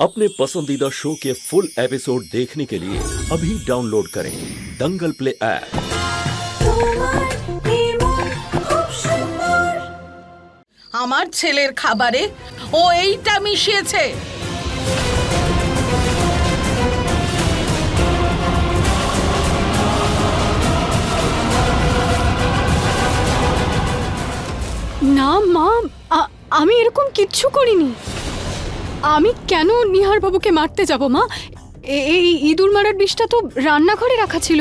अपने पसंदीदा शो के फुल एपिसोड देखने के लिए अभी डाउनलोड करें दंगल प्ले ऐप তোমার নির্মল খুব সুন্দর আমার ছেলের খাবারে ও এইটা মিশিয়েছে না মা আ- আমি এরকম কিচ্ছু করিনি আমি কেন নিহার বাবুকে মারতে যাব মা? এই ইঁদুর মারার বিষটা তো রান্নাঘরে রাখা ছিল।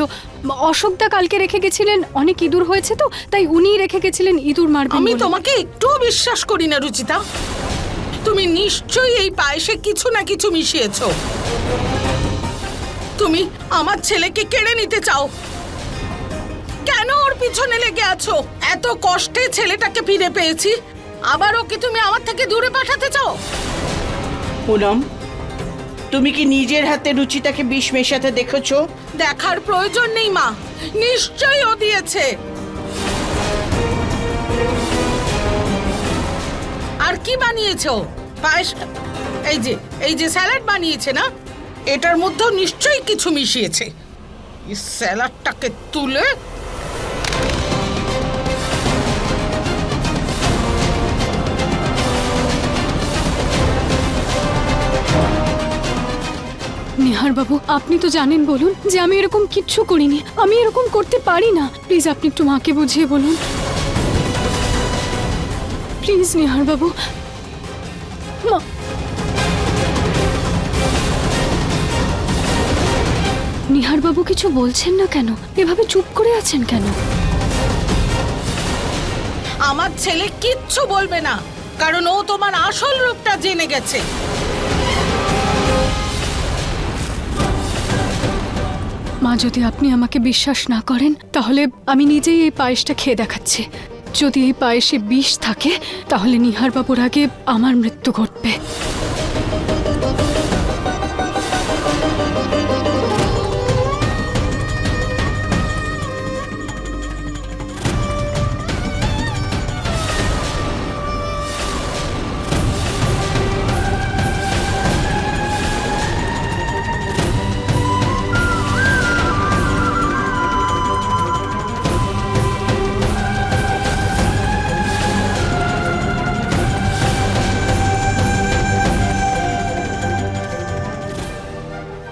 অশোকদা কালকে রেখে গেছিলেন অনেক ইঁদুর হয়েছে তো তাই উনিই রেখে গেছিলেন ইঁদুর মারবেন আমি তোমাকে একটুও বিশ্বাস করি না রুচিতা। তুমি নিশ্চয়ই এই পায়েসে কিছু না কিছু মিশিয়েছ। তুমি আমার ছেলেকে কেড়ে নিতে চাও। কেন ওর পিছনে লেগে আছো? এত কষ্টে ছেলেটাকে ফিরে পেয়েছি। আবার ওকে তুমি আমার থেকে দূরে পাঠাতে চাও? পুনম, তুমি কি নিজের হাতে রুচিতাকে বিষ মেশাতে দেখেছ? দেখার প্রয়োজন নেই, মা। নিশ্চয়ই ও দিয়েছে। আর কি বানিয়েছো পায়েস, এই যে এই যে স্যালাড বানিয়েছে না? এটার মধ্যেও নিশ্চয়ই কিছু মিশিয়েছে। এই স্যালাডটাকে তুলে বাবু আপনি তো জানেন বলুন যে আমি এরকম কিচ্ছু করিনি। আমি এরকম করতে পারি না। প্লিজ, আপনি একটু মাকে বুঝিয়ে বলুন। প্লিজ নিহার বাবু মা। নিহার বাবু কিছু বলছেন না কেন? এভাবে চুপ করে আছেন কেন? আমার ছেলে কিচ্ছু বলবে না, কারণ ও তোমার আসল রূপটা জেনে গেছে। মা, যদি আপনি আমাকে বিশ্বাস না করেন, তাহলে আমি নিজেই এই পায়েসটা খেয়ে দেখাচ্ছি। যদি এই পায়েসে বিষ থাকে, তাহলে নিহারবাবুর আগে আমার মৃত্যু ঘটবে।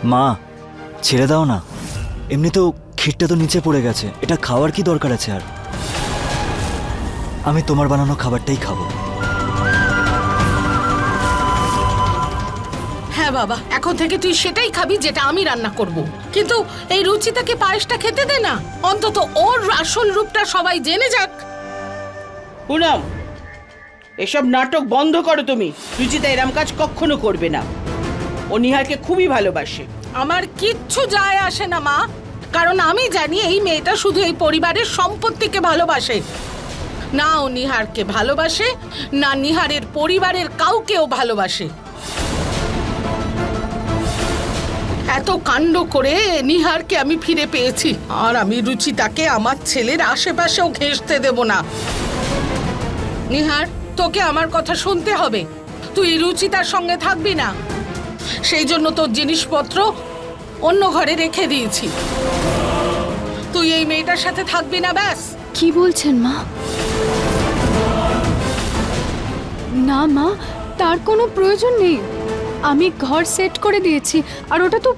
মা ছেড়ে দাও না। এমনিতেও ক্ষীরটা তো নিচে পড়ে গেছে। এটা খাওয়ার কি দরকার আছে আর? আমি তোমার বানানো খাবারটাই খাব। হ্যাঁ বাবা এখন থেকে তুই সেটাই খাবি যেটা আমি রান্না করব। কিন্তু এই রুচিতাকে পায়েসটা খেতে দে না। অন্তত ওর আসল রূপটা সবাই জেনে যাক। পুনম এসব নাটক বন্ধ করো তুমি। রুচিতা এরম কাজ কখনো করবে না। ও নিহারকে খুবই ভালোবাসে। আমার কিচ্ছু যায় আসে না, মা। কারণ আমি জানি এই মেয়েটা শুধু এই পরিবারের সম্পত্তিকে ভালোবাসে। না ও নিহারকে ভালোবাসে, না নিহারের পরিবারের কাউকেও ভালোবাসে। এত কাণ্ড করে নিহারকে আমি ফিরে পেয়েছি, আর আমি রুচিতাকে আমার ছেলের আশেপাশেও ঘেঁষতে দেব না। নিহার, তোকে আমার কথা শুনতে হবে। তুই রুচিতার সঙ্গে থাকবি না। সেই জন্য তোর জিনিসপত্র অন্য ঘরে রেখে দিয়েছি। তুই এই মেয়েটার সাথে থাকবি না ব্যাস। কি বলছেন মা? না মা তার কোনো প্রয়োজন নেই। আমি ঘর সেট করে দিয়েছি আর ওটা তো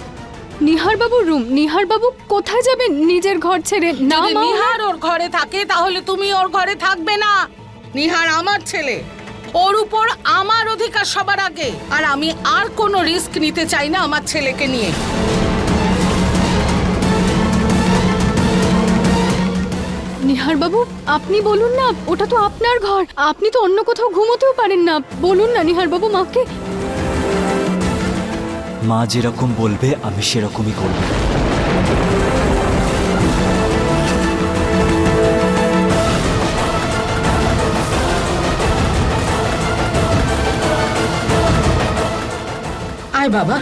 নিহার বাবুর রুম। নিহার বাবু কোথায় যাবেন নিজের ঘর ছেড়ে? না মা। নিহার ওর ঘরে থাকে তাহলে তুমি ওর ঘরে থাকবে না। নিহার আমার ছেলে। ওর উপর আমার অধিকার সবার আগে। আর আমি আর কোনো রিস্ক নিতে চাই না আমার ছেলেকে নিয়ে। নিহার বাবু আপনি বলুন না ওটা তো আপনার ঘর। আপনি তো অন্য কোথাও ঘুমোতেও পারেন না। বলুন না নিহার বাবু মাকে। মা যেরকম বলবে আমি সেরকমই করব। আয় বাবা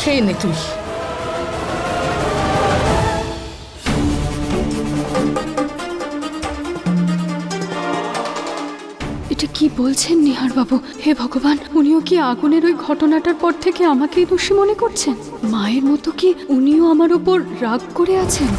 খেয়ে নে তুই এটা কি বলছেন নিহার বাবু? হে ভগবান, উনিও কি আগুনের ওই ঘটনাটার পর থেকে আমাকেই দোষী মনে করছেন? মায়ের মতো কি উনিও আমার উপর রাগ করে আছেন?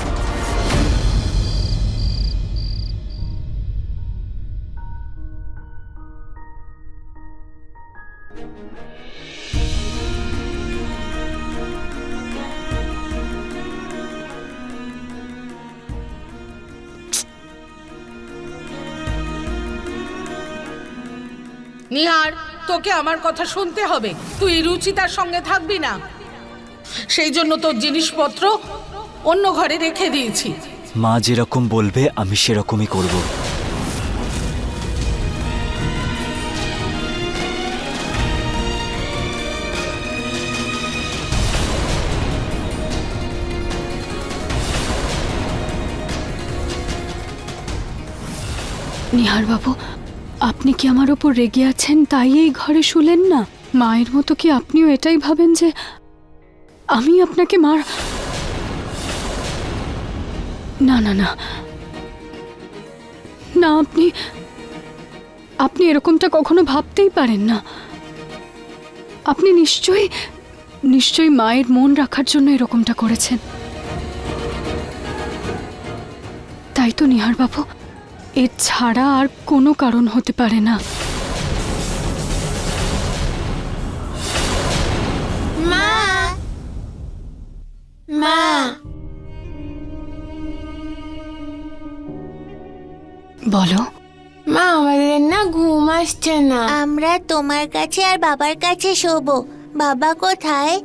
তোকে আমার কথা শুনতে হবে। তুই রুচিতার সঙ্গে থাকবি না। সেই জন্য তোর জিনিসপত্র অন্য ঘরে রেখে দিয়েছি। মা যেরকম বলবে আমি সেরকমই করব। নিহার বাবু আপনি কি আমার ওপর রেগে আছেন তাই এই ঘরে শুলেন না? মায়ের মতো কি আপনিও এটাই ভাবেন যে আমি আপনাকে মার না না না। না, আপনি আপনি এরকমটা কখনো ভাবতেই পারেন না। আপনি নিশ্চয়ই নিশ্চয়ই মায়ের মন রাখার জন্য এরকমটা করেছেন। তাই তো নিহার বাবু এর ছাড়া আর কোনো কারণ হতে পারে না। মা! মা! বলো। মা আমাদের না ঘুম আসছে না। আমরা তোমার কাছে আর বাবার কাছে শোবো। বাবা কোথায়?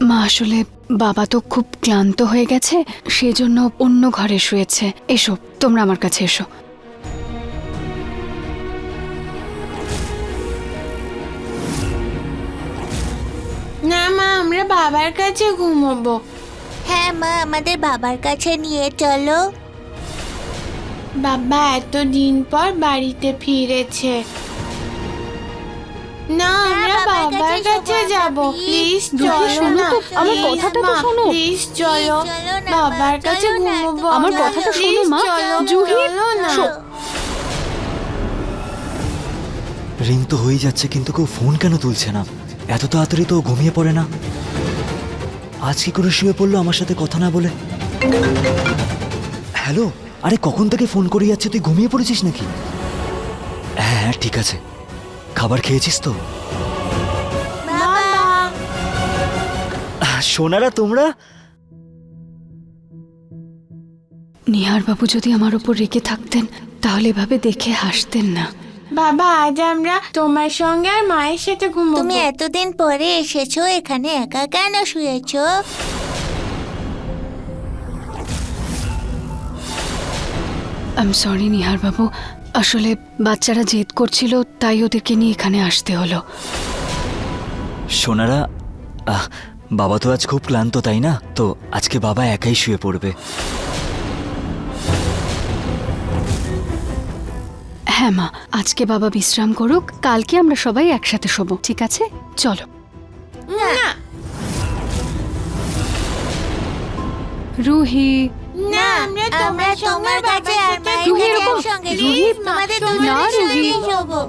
মা আসলে বাবা তো খুব ক্লান্ত হয়ে গেছে সেজন্য অন্য ঘরে শুয়েছে। এসো তোমরা আমার কাছে এসো। না মা আমরা বাবার কাছে ঘুমাবো। হ্যাঁ মা আমাদের বাবার কাছে নিয়ে চলো। বাবা এতদিন পর বাড়িতে ফিরেছে। না আমরা বাবার কাছে যাব প্লিজ চলো শোনো তো, আমার কথাটা তো শোনো। প্লিজ চলো বাবার কাছে আমার কথাটা শোনো, মা। জুহি, না রিং তো হয়ে যাচ্ছে কিন্তু কেউ ফোন কেন তুলছে না? এত তাড়াতাড়ি তো ঘুমিয়ে পড়ে না। আজ কি করে শুয়ে পড়ল আমার সাথে কথা না বলে? হ্যালো আরে কখন থেকে ফোন করে যাচ্ছে তুই ঘুমিয়ে পড়েছিস নাকি? হ্যাঁ হ্যাঁ ঠিক আছে। খাবার খেয়েছিস তো? সোনারা তোমরা? নিহার বাবু যদি আমার ওপর রেগে থাকতেন তাহলে এভাবে দেখে হাসতেন না। বাবা আজ আমরা তোমার সঙ্গে আর মায়ের সাথে ঘুমাবো। তুমি এতদিন পরে এসেছ এখানে একা কেন শুয়েছো? আম সরি নিহার বাবু। আসলে বাচ্চারা জেদ করছিল তাই ওদেরকে নিয়ে এখানে আসতে হলো। সোনারা আহ, বাবা তো আজ খুব ক্লান্ত তাই না? তো আজকে বাবা একাই শুয়ে পড়বে। হ্যাঁ মা আজকে বাবা বিশ্রাম করুক কালকে আমরা সবাই একসাথে শোবো ঠিক আছে? চলো। রুহি না আমরা তোমার সঙ্গে তোমার কাছে আর মায়ের কাছে একসঙ্গে তোমাদের রুহি। শোবো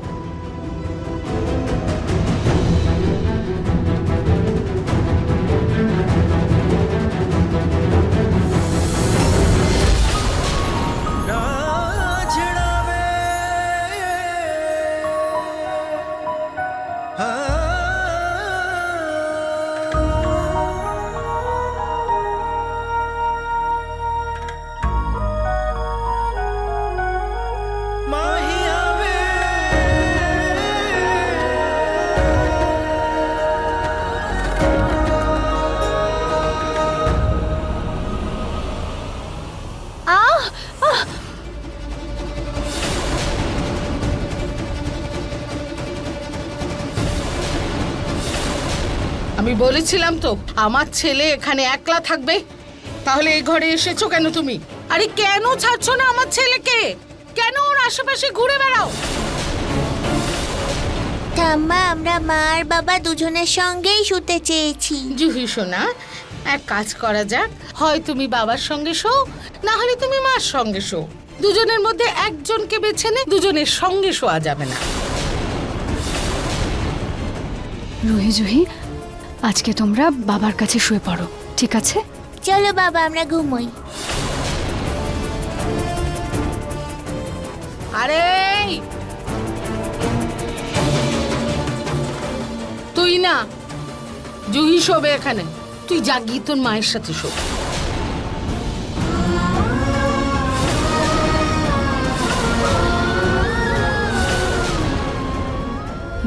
বলেছিলাম তো আমার ছেলে এখানে একলা থাকবে। তাহলে এই ঘরে এসেছ কেন তুমি? আরে কেন ছাড়ছো না আমার ছেলেকে? কেন ওর আশেপাশে ঘুরে বেড়াও? ঠাম্মা আমরা মা আর বাবা দুজনের সঙ্গেই শুতে চেয়েছি। জুহি সোনা এক কাজ করা যাক। হয় তুমি বাবার সঙ্গে শো না হলে তুমি মার সঙ্গে শো। দুজনের মধ্যে একজনকে বেছে নে দুজনের সঙ্গে শোয়া যাবে না। রুহি জুহি আজকে তোমরা বাবার কাছে শুয়ে পড়ো ঠিক আছে? চলো বাবা আমরা ঘুমোই। আরে তুই না জুহি শোবে এখানে। তুই জাগি তোর মায়ের সাথে শো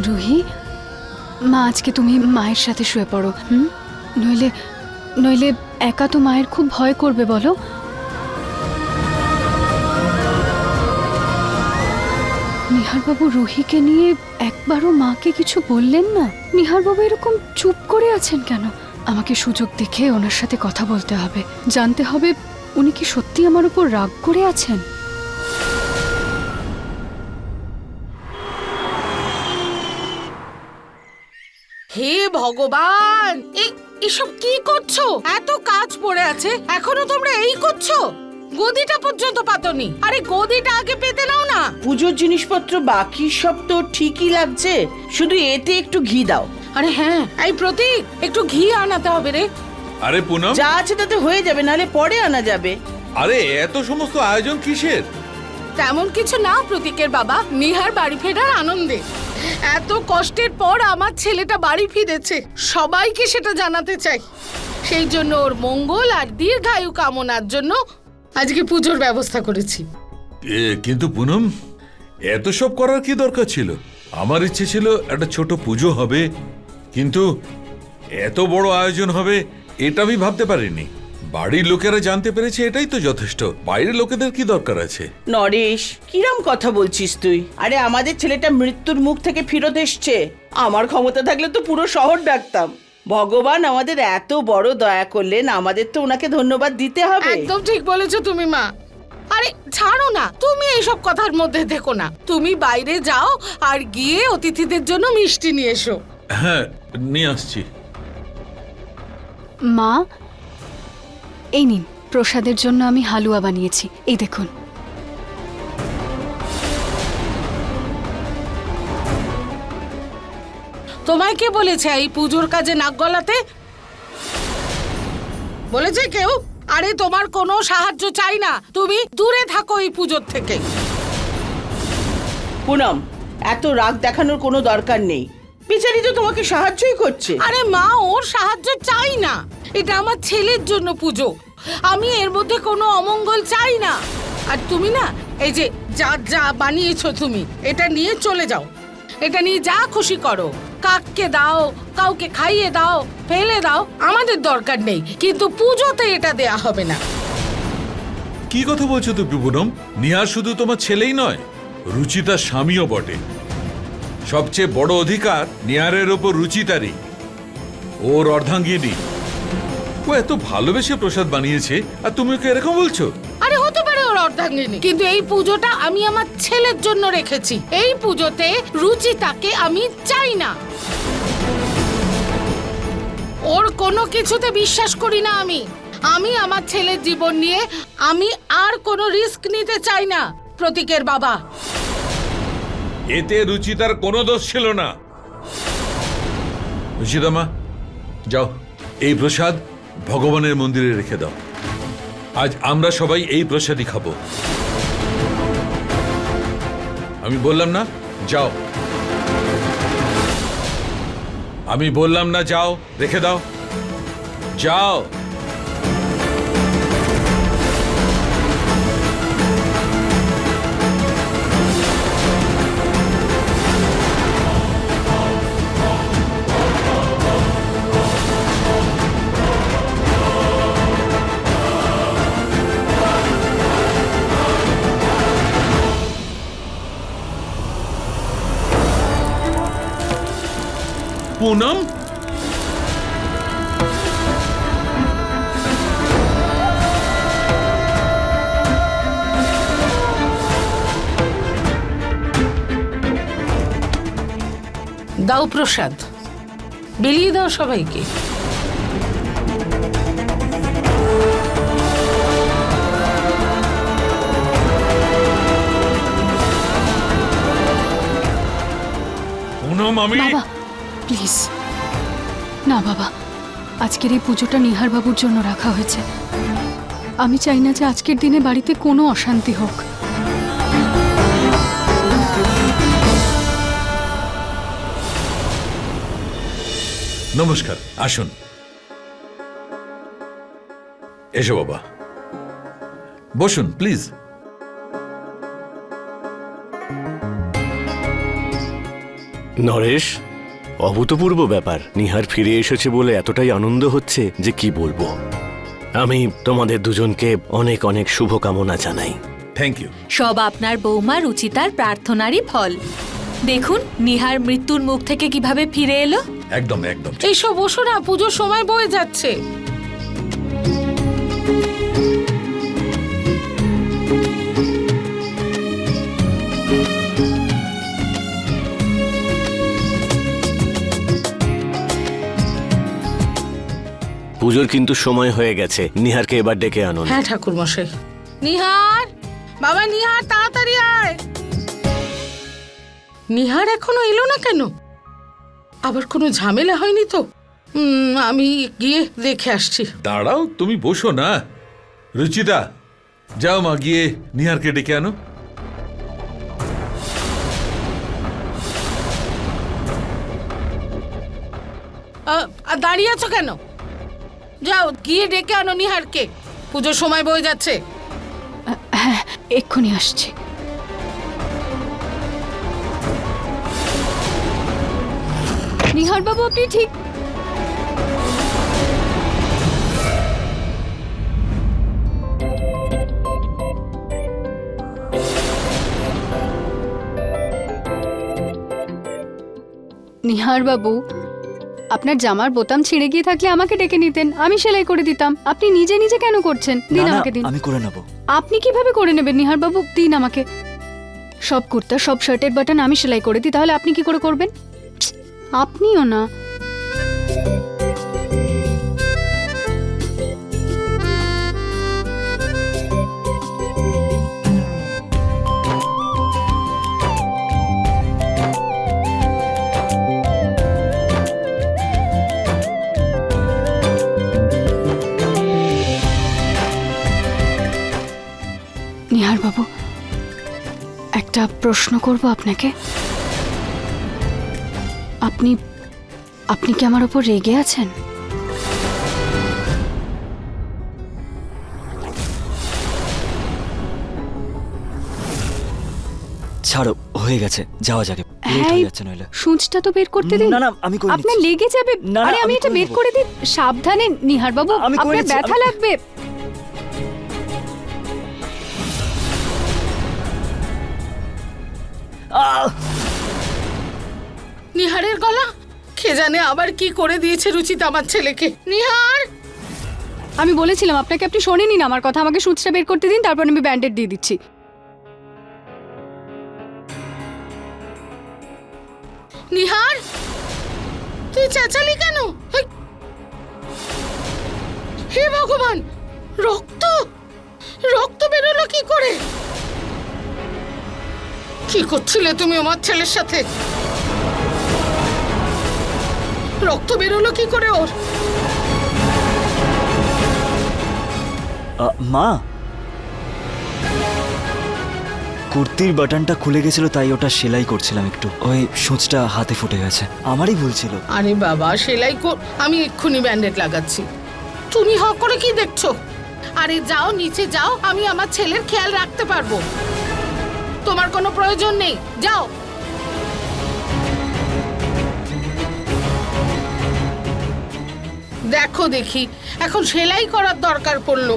রুহি মা, আজকে তুমি মায়ের সাথে শুয়ে পড়ো, হুম? নইলে নইলে একা তো মায়ের খুব ভয় করবে, বলো। নিহারবাবু রুহিকে নিয়ে একবারও মাকে কিছু বললেন না? নিহারবাবু এরকম চুপ করে আছেন কেন? আমাকে সুযোগ দেখে ওনার সাথে কথা বলতে হবে। জানতে হবে উনি কি সত্যি আমার উপর রাগ করে আছেন? হে ভগবান! এই এসব কি করছ? এত কাজ পড়ে আছে এখনও তোমরা এই করছ? গদিটা পর্যন্ত পাতনি। আরে গদিটা আগে পেতে নাও না। পুজোর জিনিসপত্র বাকি সব তো ঠিকই লাগছে শুধু এতে একটু ঘি দাও। আরে হ্যাঁ এই প্রতীক একটু ঘি আনাতে হবে রে। আরে পুনম? যা আছে তাতে হয়ে যাবে নাহলে পরে আনা যাবে। আরে এত সমস্ত আয়োজন কিসের? তেমন কিছু না প্রতীকের বাবা। নিহার বাড়ি ফেরার আনন্দে। এত কষ্টের পর আমার ছেলেটা বাড়ি ফিরেছে। সবাইকে সেটা জানাতে চাই। সেই জন্য ওর মঙ্গল আর দীর্ঘায়ু কামনার জন্য আজকে পুজোর ব্যবস্থা করেছি। এ, কিন্তু পুনম এত সব করার কি দরকার ছিল? আমার ইচ্ছে ছিল একটা ছোট পুজো হবে কিন্তু এত বড় আয়োজন হবে এটা আমি ভাবতে পারিনি। বাড়ির লোকেরা জানতে পেরেছে এটাই তো যথেষ্ট। বাইরের লোকেদের কি দরকার আছে? নরেশ কিরম কথা বলছিস তুই? আরে আমাদের ছেলেটা মৃত্যুর মুখ থেকে ফিরত এসছে। আমার ক্ষমতা থাকলে তো পুরো শহর ডাকতাম। ভগবান আমাদের এত বড় দয়া করলেন আমাদের তো ওনাকে ধন্যবাদ দিতে হবে। একদম ঠিক বলেছ তুমি মা। আরে ছাড়ো না। তুমি এইসব কথার মধ্যে দেখো না। তুমি বাইরে যাও আর গিয়ে অতিথিদের জন্য মিষ্টি নিয়ে এসো। হ্যাঁ নিয়ে আসছি। মা এই নিন প্রসাদের জন্য আমি হালুয়া বানিয়েছি। এই দেখুন। তোমায় কে বলেছে এই পুজোর কাজে নাক গলাতে? বলেছে কেউ? আরে তোমার কোনো সাহায্য চাই না। তুমি দূরে থাকো এই পুজোর থেকে। পুনম এত রাগ দেখানোর কোনো দরকার নেই। বিচারি তো তোমাকে সাহায্যই করছে। আরে মা ওর সাহায্য চাই না। এটা আমার ছেলের জন্য পুজো। আমি এর মধ্যে কোনো অমঙ্গল চাই না। আর তুমি না, এই যে যা যা বানিয়েছো তুমি, এটা নিয়ে চলে যাও। এটা নিয়ে যা খুশি করো। কাককে দাও, কাউকে খাইয়ে দাও, ফেলে দাও, আমাদের দরকার নেই। কিন্তু পুজোতে এটা দেয়া হবে না। কি কথা বলছো তো পুনম নিহার শুধু তোমার ছেলেই নয় রুচিতার স্বামীও বটে। সবচেয়ে বড় অধিকার নিহারের ওপর রুচিতারই। ওর অর্ধাঙ্গিনী ও এত ভালোবেসে প্রসাদ বানিয়েছে আর তুমি ওকে এরকম বলছো? আরে হতে পারে ওর অর্ধাঙ্গিনী। কিন্তু এই পুজোটা আমি আমার ছেলের জন্য রেখেছি। এই পুজোতে রুচিতাকে আমি চাই না। ওর কোনো কিছুতে বিশ্বাস করি না আমি। আমি আমার ছেলের জীবন নিয়ে আমি আর কোনো রিস্ক নিতে চাই না প্রতীকের বাবা। এতে রুচিতার কোনো দোষ ছিল না। রুচিতা মা যাও এই প্রসাদ ভগবানের মন্দিরে রেখে দাও। আজ আমরা সবাই এই প্রসাদই খাব। আমি বললাম না, যাও। আমি বললাম না, যাও, রেখে দাও। যাও। পুনম? দাও প্রসাদ। বেরিয়ে দাও সবাইকে। পুনম আমি বাবা প্লিজ। না বাবা। আজকের এই পুজোটা নিহার বাবুর জন্য রাখা হয়েছে। আমি চাই না যে আজকের দিনে বাড়িতে কোনো অশান্তি হোক। নমস্কার আসুন। এসো বাবা। বসুন প্লিজ। নরেশ অভূতপূর্ব ব্যাপার। নিহার ফিরে এসেছে বলে এতটাই আনন্দ হচ্ছে যে কি বলব। আমি তোমাদের দুজনকে অনেক অনেক শুভকামনা জানাই। থ্যাংক ইউ সব আপনার বৌমা রুচিতার প্রার্থনারই ফল। দেখুন নিহার মৃত্যুর মুখ থেকে কীভাবে ফিরে এলো। একদম একদম। এইসব বসো না পুজোর সময় বয়ে যাচ্ছে। পুজোর কিন্তু সময় হয়ে গেছে। নিহারকে এবার ডেকে আনুন। হ্যাঁ ঠাকুর মশাই নিহার! বাবা নিহার তাড়াতাড়ি আয়। নিহার এখনও এলো না কেন? আবার কোনো ঝামেলা হয়নি তো? উম, আমি গিয়ে দেখে আসছি। দাঁড়াও তুমি বসো না। রুচিতা যাও মা গিয়ে নিহারকে ডেকে আনো। আ, আর দাঁড়িয়ে আছো কেন? যাও, গিয়ে ডেকে আনো নিহারকে। পুজোর সময় বয়ে যাচ্ছে। হ্যাঁ এক্ষুনি আসছে। নিহার বাবু আপনি ঠিক নিহার বাবু আপনার জামার বোতাম ছিঁড়ে গিয়ে থাকলে আমাকে ডেকে নিতেন আমি সেলাই করে দিতাম। আপনি নিজে নিজে কেন করছেন? না দিন না আমাকে দিন। আমি করে নেব। আপনি কীভাবে করে নেবেন নিহার বাবু দিন আমাকে। সব কুর্তা সব শার্টের বাটন আমি সেলাই করে দিই তাহলে আপনি কি করে করবেন? আপনিও না। নিহার বাবু একটা প্রশ্ন করব আপনাকে। আপনি আপনি কি আমার ওপর রেগে আছেন? ছাড়ো হয়ে গেছে যাওয়া যাবে লেট হ্যাঁ যাচ্ছে নইলে। সূঁচটা তো বের করতে দিন। না, না, আমি করে আপনার লেগে যাবে। আরে আমি এটা বের করে দিন সাবধানে নিহার বাবু আপনার ব্যথা লাগবে। নিহারের গলা? কে জানে আবার কি করে দিয়েছে রুচিত আমার ছেলেকে? নিহার! আমি বলেছিলাম আপনাকে আপনি শোনেনি না আমার কথা। আমাকে সূচটা বের করতে দিন তারপর আমি ব্যান্ডেড দিয়ে দিচ্ছি। নিহার! তুই চেঁচালি কেন! হে ভগবান! রক্ত! রক্ত বেরোলো কি করে? কি করছিলে তুমি আমার ছেলের সাথে? রক্ত বেরোলো কি করে ওর? মা? কুর্তির বাটনটা খুলে গেছিল তাই ওটা সেলাই করছিলাম একটু। ওই সূচটা হাতে ফুটে গেছে। আমারই ভুল ছিল। আরে বাবা সেলাই কর আমি এক্ষুনি ব্যান্ডেড লাগাচ্ছি। তুমি হ করে কি দেখছ? আরে যাও নিচে যাও আমি আমার ছেলের খেয়াল রাখতে পারব। তোমার কোনো প্রয়োজন নেই। যাও। দেখো দেখি, এখন সেলাই করার দরকার পড়ল।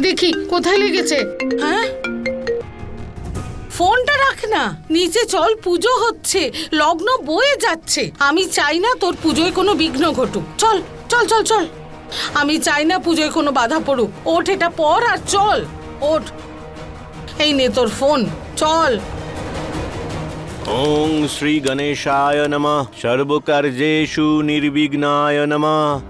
দেখি, কোথায় লেগেছে? হ্যাঁ? ফোনটা রাখ না, নিচে চল, পুজো হচ্ছে, লগ্ন বয়ে যাচ্ছে। আমি চাই না তোর পুজোয় কোনো বিঘ্ন ঘটুক। চল চল চল চল। আমি চাই না পুজোয় কোনো বাধা পড়ুক। ওঠ এটা পর আর চল। ওঠ। এই নে তোর ফোন চল। ওং শ্রী গণেশায় নমঃ। সর্বকার্যেষু নির্বিঘ্নায় নমঃ।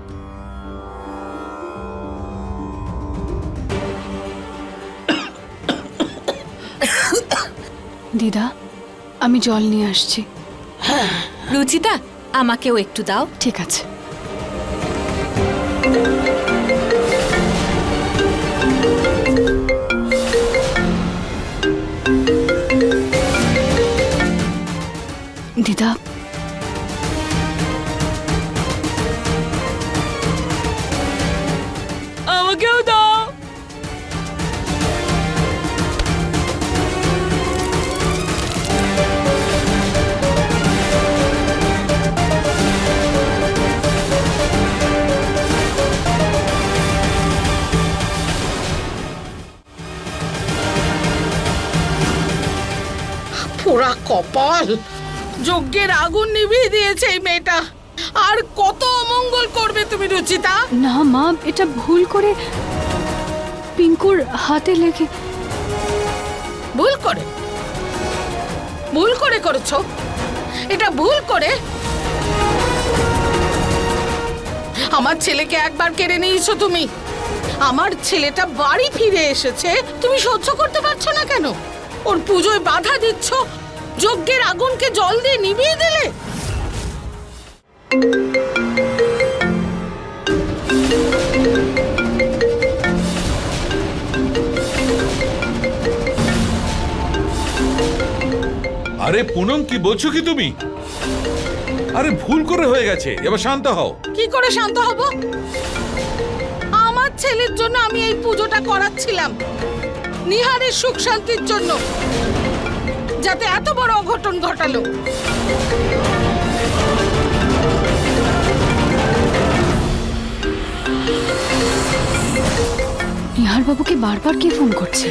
দিদা আমি জল নিয়ে আসছি। রুচিতা আমাকেও একটু দাও। ঠিক আছে। পোড়া কপাল। যজ্ঞের আগুন নিভিয়ে দিয়েছে এই মেয়েটা। আর কত অমঙ্গল করবে তুমি রুচিতা? না মা এটা ভুল করে পিঙ্কুর হাতে লেগে ভুল করে? ভুল করে করেছ? এটা ভুল করে? আমার ছেলেকে একবার কেড়ে নিয়েছো তুমি। আমার ছেলেটা বাড়ি ফিরে এসেছে। তুমি সহ্য করতে পারছ না কেন? ওর পুজোয় বাধা দিচ্ছ? যজ্ঞের আগুনকে জল দিয়ে নিভিয়ে দিলে? আরে পুনম কি বলছো কি তুমি? আরে ভুল করে হয়ে গেছে এবার শান্ত হও। কি করে শান্ত হব? আমার ছেলের জন্য আমি এই পুজোটা করাচ্ছিলাম। নিহারের সুখ শান্তির জন্য, যাতে এত বড় অঘটন ঘটালো। নিহার বাবুকে বারবার কে ফোন করছে?